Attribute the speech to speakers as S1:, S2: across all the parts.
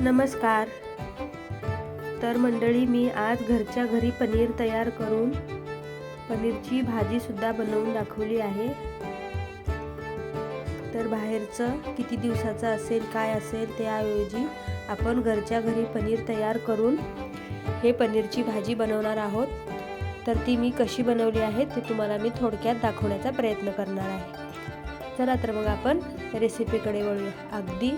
S1: नमस्कार. तर मंडळी मी आज घरच्या घरी पनीर तयार करून पनीरची भाजीसुद्धा बनवून दाखवली आहे. तर बाहेरचं किती दिवसाचं असेल काय असेल त्याऐवजी आपण घरच्या घरी पनीर तयार करून हे पनीरची भाजी बनवणार आहोत. तर ती मी कशी बनवली आहे ते तुम्हाला मी थोडक्यात दाखवण्याचा प्रयत्न करणार आहे. चला तर मग आपण रेसिपीकडे वळूया. अगदी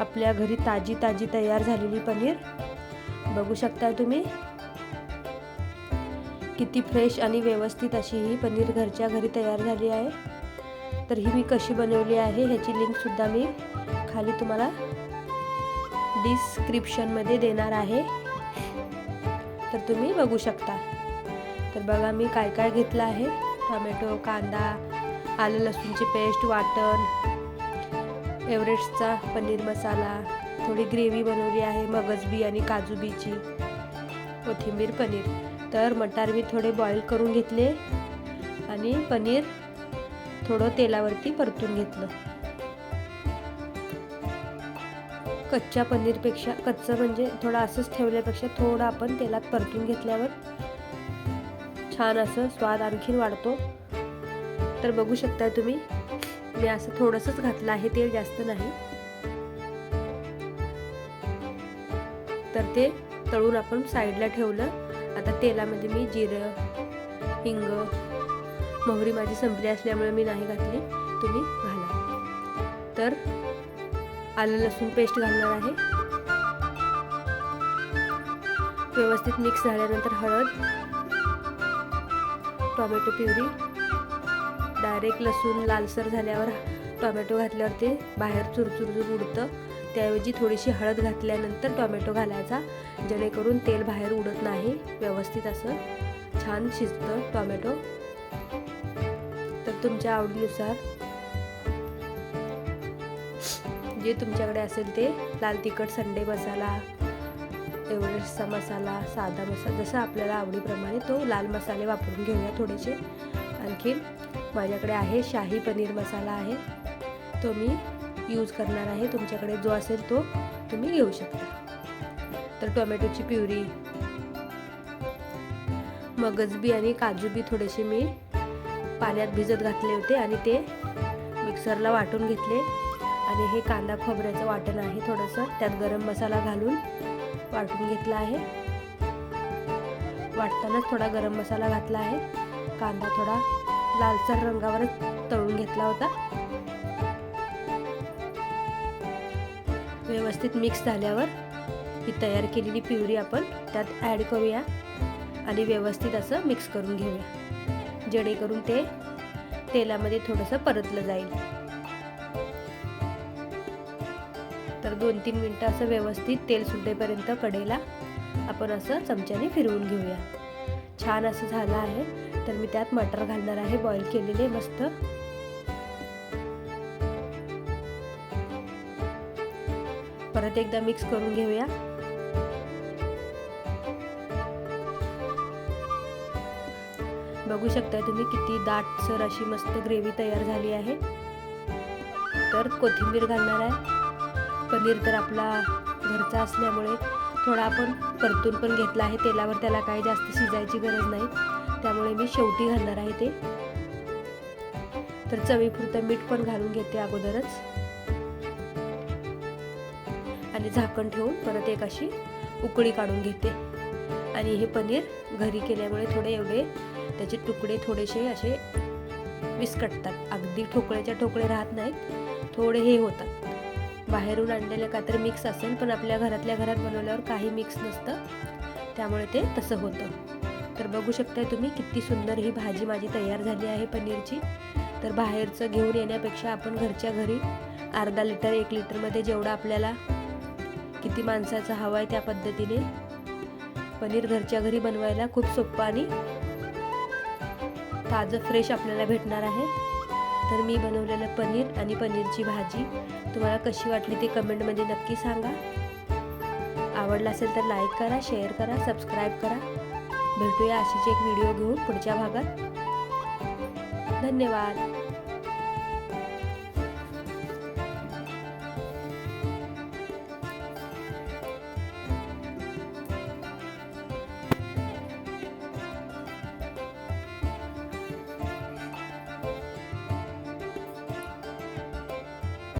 S1: आपल्या घरी ताजी ताजी तयार झालेली पनीर. बघू शकता तुम्ही. किती फ्रेश आणि व्यवस्थित अशी ही पनीर घरच्या घरी तयार झाली आहे. तर ही मी कशी बनवली आहे ह्याची लिंकसुद्धा मी खाली तुम्हाला डिस्क्रिप्शनमध्ये देणार आहे. तर तुम्ही बघू शकता. तर बघा मी काय काय घेतलं आहे. टोमॅटो कांदा आलं लसूणची पेस्ट वाटण एव्हरेस्टचा पनीर मसाला थोडी ग्रेव्ही बनवली आहे मगजबी आणि काजू बीची. कोथिंबीर पनीर. तर मटार मी थोडे बॉईल करून घेतले आणि पनीर थोडं तेलावरती परतून घेतलं. कच्च्या पनीरपेक्षा कच्चं म्हणजे थोडं असंच ठेवल्यापेक्षा थोडं आपण तेलात परतून घेतल्यावर छान असं स्वाद आणखीन वाढतो. तर बघू शकता तुम्ही मी असं थोडंसंच घातलं आहे तेल जास्त नाही. तर ते तळून आपण साईडला ठेवलं. आता तेलामध्ये मी जिरं हिंग मोहरी माझी संपली असल्यामुळे मी नाही घातली तुम्ही घाला. तर आलं लसूण पेस्ट घालणार आहे. व्यवस्थित मिक्स झाल्यानंतर हळद टोमॅटो प्युरी डायरेक्ट लसूण लालसर झाल्यावर टोमॅटो घातल्यावर ते बाहेर चुरचुरचूर उडतं. त्याऐवजी थोडीशी हळद घातल्यानंतर टोमॅटो घालायचा जेणेकरून तेल बाहेर उडत नाही. व्यवस्थित असं छान शिजतं टोमॅटो. तर तुमच्या आवडीनुसार जे तुमच्याकडे असेल ते लाल तिखट संडे मसाला एव्हरेस्टचा मसाला साधा मसाला जसं आपल्याला आवडीप्रमाणे तो लाल मसाले वापरून घेऊया थोडेसे. आणखीन माझ्याकडे आहे शाही पनीर मसाला आहे. तो मी यूज करणार आहे. तुमच्याकडे जो असेल तो तुम्ही घेऊ शकता. तर टोमॅटोची प्युरी मगजबी आणि काजू बी थोडेसे मी पाण्यात भिजत घातले होते आणि ते मिक्सरला वाटून घेतले. आणि हे कांदा खोबऱ्याचं वाटण आहे थोडंसं. त्यात गरम मसाला घालून वाटून घेतला आहे. वाटतानाच थोडा गरम मसाला घातला आहे. कांदा थोडा लालसर रंगावरच तळून घेतला होता. व्यवस्थित मिक्स झाल्यावर ही तयार केलेली प्युरी आपण त्यात ॲड करूया आणि व्यवस्थित असं मिक्स करून घेऊया. जेणेकरून ते तेलामध्ये थोडंसं परतलं जाईल. तर दोन तीन मिनटं असं व्यवस्थित तेल सुटेपर्यंत कडेला आपण असं चमच्याने फिरवून घेऊया. छान असं झालं आहे. तर मी त्यात मटर घालणार आहे बॉईल केलेले मस्त. परत एकदा मिक्स करून घेऊया. बघू शकता तुम्ही किती दाटसर अशी मस्त ग्रेव्ही तयार झाली आहे. तर कोथिंबीर घालणार आहे. पनीर तर आपला घरचा असल्यामुळे थोडा आपण परतून पण घेतला आहे. तेलावर त्याला काही जास्त शिजायची गरज नाही. त्यामुळे मी शेवटी घालणार आहे ते. तर चवीपुरतं मीठ पण घालून घेते अगोदरच. आणि झाकण ठेवून परत एक अशी उकळी काढून घेते. आणि हे पनीर घरी केल्यामुळे थोडे एवढे त्याचे तुकडे थोडेसे असे विस्कटतात. अगदी ठोकळ्याच्या ठोकळे राहत नाहीत. थोडे हे होतात. बाहेरून आणलेलं का तर मिक्स असेल पण आपल्या घरातल्या घरात बनवल्यावर काही मिक्स नसतं. त्यामुळे ते तसं होतं. तर बघू शकताय तुम्ही किती सुंदर ही भाजी माझी तयार झाली आहे पनीरची. तर बाहेरचं घेऊन येण्यापेक्षा आपण घरच्या घरी अर्धा लिटर एक लिटरमध्ये जेवढा आपल्याला किती माणसाचं हवं आहे त्या पद्धतीने पनीर घरच्या घरी बनवायला खूप सोपं आणि ताजं फ्रेश आपल्याला भेटणार आहे. तर मी बनवलेलं पनीर आणि पनीरची भाजी. तुम्हाला कशी वाटली ते कमेंटमध्ये नक्की सांगा. आवडला असेल तर लाईक करा शेअर करा सबस्क्राईब करा. भेटूया अशीच एक व्हिडिओ घेऊन पुढच्या भागात. धन्यवाद.